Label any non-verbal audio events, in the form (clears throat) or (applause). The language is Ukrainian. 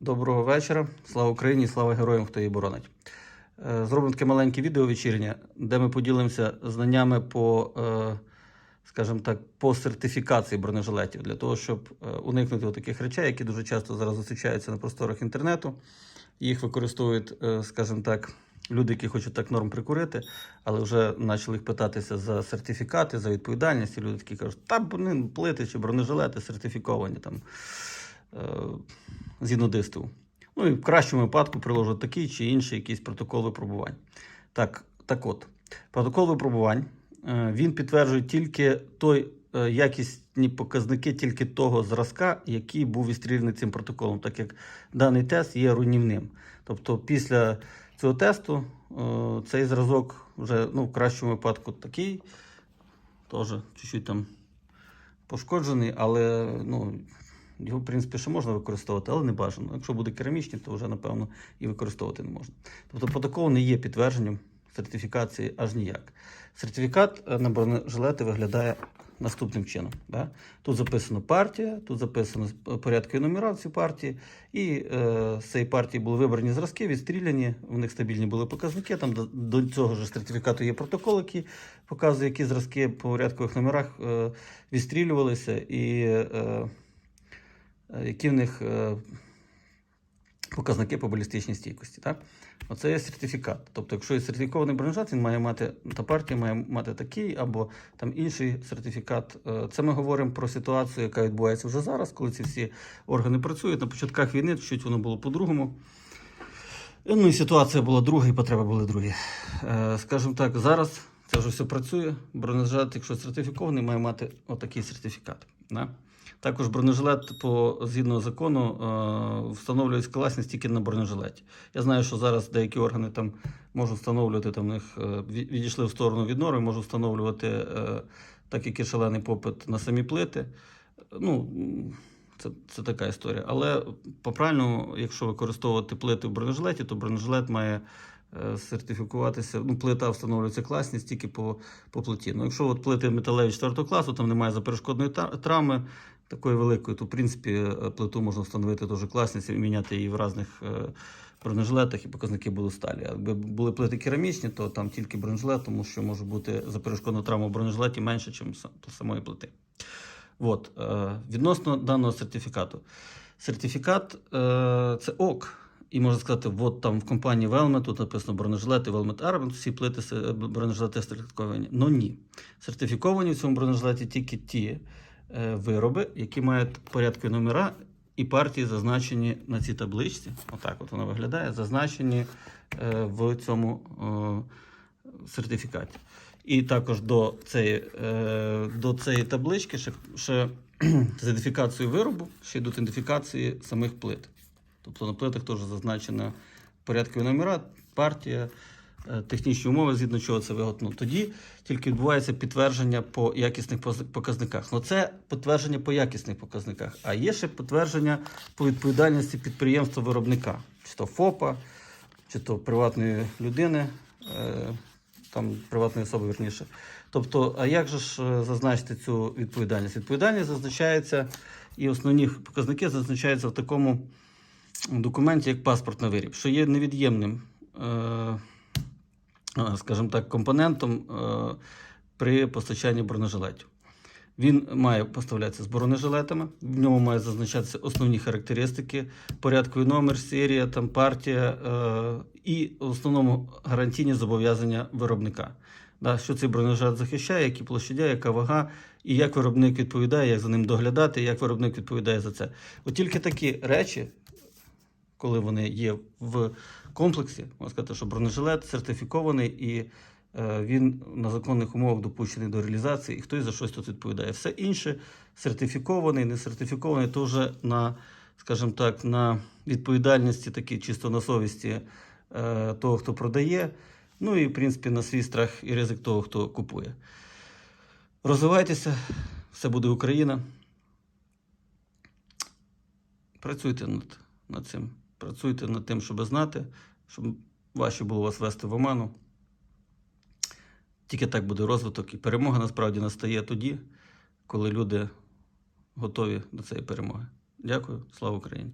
Доброго вечора. Слава Україні, слава героям, хто її боронить. Е, Зробимо таке маленьке відео вечірнє, де ми поділимося знаннями по, е, скажімо так, по сертифікації бронежилетів для того, щоб е, уникнути таких речей, які дуже часто зараз зустрічаються на просторах інтернету. Їх використовують, скажімо так, люди, які хочуть так норм прикурити, але вже почали їх питатися за сертифікати, за відповідальність. І люди такі кажуть, та плити чи бронежилети сертифіковані там згідно дисту. Ну і в кращому випадку приложать такий чи інший якийсь протокол випробувань. Так, так от, протокол випробувань е, він підтверджує тільки той е, якісні показники тільки того зразка, який був відстріляний цим протоколом, так як даний тест є руйнівним. Тобто, після цього тесту е, цей зразок вже ну, в кращому випадку такий, теж чуть-чуть там пошкоджений, але ну, його, в принципі, ще можна використовувати, але не бажано. Якщо буде керамічний, то вже, напевно, і використовувати не можна. Тобто протокол не є підтвердженням сертифікації аж ніяк. Сертифікат е, на бронежилети виглядає наступним чином. Да? Тут записано партія, тут записано порядки нумерації партії, і е, з цієї партії були вибрані зразки, відстріляні, в них стабільні були показники. Там до, до цього ж сертифікату є протокол, який показує, які зразки по порядкових номерах е, відстрілювалися і е, е, які в них е, показники по балістичній стійкості. Так? Оце є сертифікат. Тобто, якщо є сертифікований бронежилет, він має мати, та партія має мати такий або там інший сертифікат. Е, Це ми говоримо про ситуацію, яка відбувається вже зараз, коли ці всі органи працюють. На початках війни чуть воно було по-другому. Ну і ситуація була друга, і потреби були другі. Е, Скажімо так, зараз це вже все працює. Бронежилет, якщо сертифікований, має мати отакий сертифікат. Да? Також бронежилет по згідно закону е, встановлюється класність тільки на бронежилеті. Я знаю, що зараз деякі органи там можуть встановлювати там них е, відійшли в сторону від норми, можуть встановлювати, е, так як і шалений попит на самі плити. Ну, це, це така історія. Але по правильному, якщо використовувати плити в бронежилеті, то бронежилет має сертифікуватися. Ну, плита встановлюється класність тільки по, по плиті. Ну, якщо от плити металеві 4 класу, там немає заперешкодної травми такої великої, то в принципі е, плиту можна встановити дуже класність і міняти її в різних е, бронежилетах, і показники будуть сталі. Якби були плити керамічні, то там тільки бронежилет, тому що може бути заперешкодна травма в бронежилеті менше, ніж самої плити. От, е, відносно даного сертифікату. Сертифікат це ок. І можна сказати, от там в компанії Velmet, тут написано бронежилети, Velmet Armament, всі плити бронежилети сертифіковані. Ну ні. Сертифіковані в цьому бронежилеті тільки ті вироби, які мають порядкові номера і партії зазначені на цій табличці. Отак от вона виглядає, зазначені е, в цьому е, сертифікаті. І також до цієї, е, до цієї таблички ще, ще (clears throat) з ідентифікацією виробу, ще йдуть ідентифікації самих плит. Тобто на плитах теж зазначена порядкові номера, партія, е, технічні умови, згідно чого це виготовлено. Тоді тільки відбувається підтвердження по якісних показниках. Ну це підтвердження по якісних показниках. А є ще підтвердження по відповідальності підприємства виробника, чи то ФОПа, чи то приватної людини, е, там приватної особи верніше. Тобто, а як же ж е, зазначити цю відповідальність? Відповідальність зазначається, і основні показники зазначаються в такому документі, як паспорт на виріб, що є невід'ємним, е, е, скажімо так, компонентом е, при постачанні бронежилетів. Він має поставлятися з бронежилетами, в ньому має зазначатися основні характеристики, порядковий номер, серія, там, партія е, і в основному гарантійні зобов'язання виробника. Да, що цей бронежилет захищає, які площадя, яка вага, і як виробник відповідає, як за ним доглядати, як виробник відповідає за це. От тільки такі речі, коли вони є в комплексі, можна сказати, що бронежилет сертифікований і е, він на законних умовах допущений до реалізації, і хтось за щось тут відповідає. Все інше сертифікований, не сертифікований, то вже на, скажімо так, на відповідальності, такі чисто на совісті е, того, хто продає. Ну і, в принципі, на свій страх і ризик того, хто купує. Розвивайтеся, все буде Україна. Працюйте над, над цим. Працюйте над тим, щоб знати, щоб важче було вас вести в оману. Тільки так буде розвиток. І перемога насправді настає тоді, коли люди готові до цієї перемоги. Дякую, слава Україні!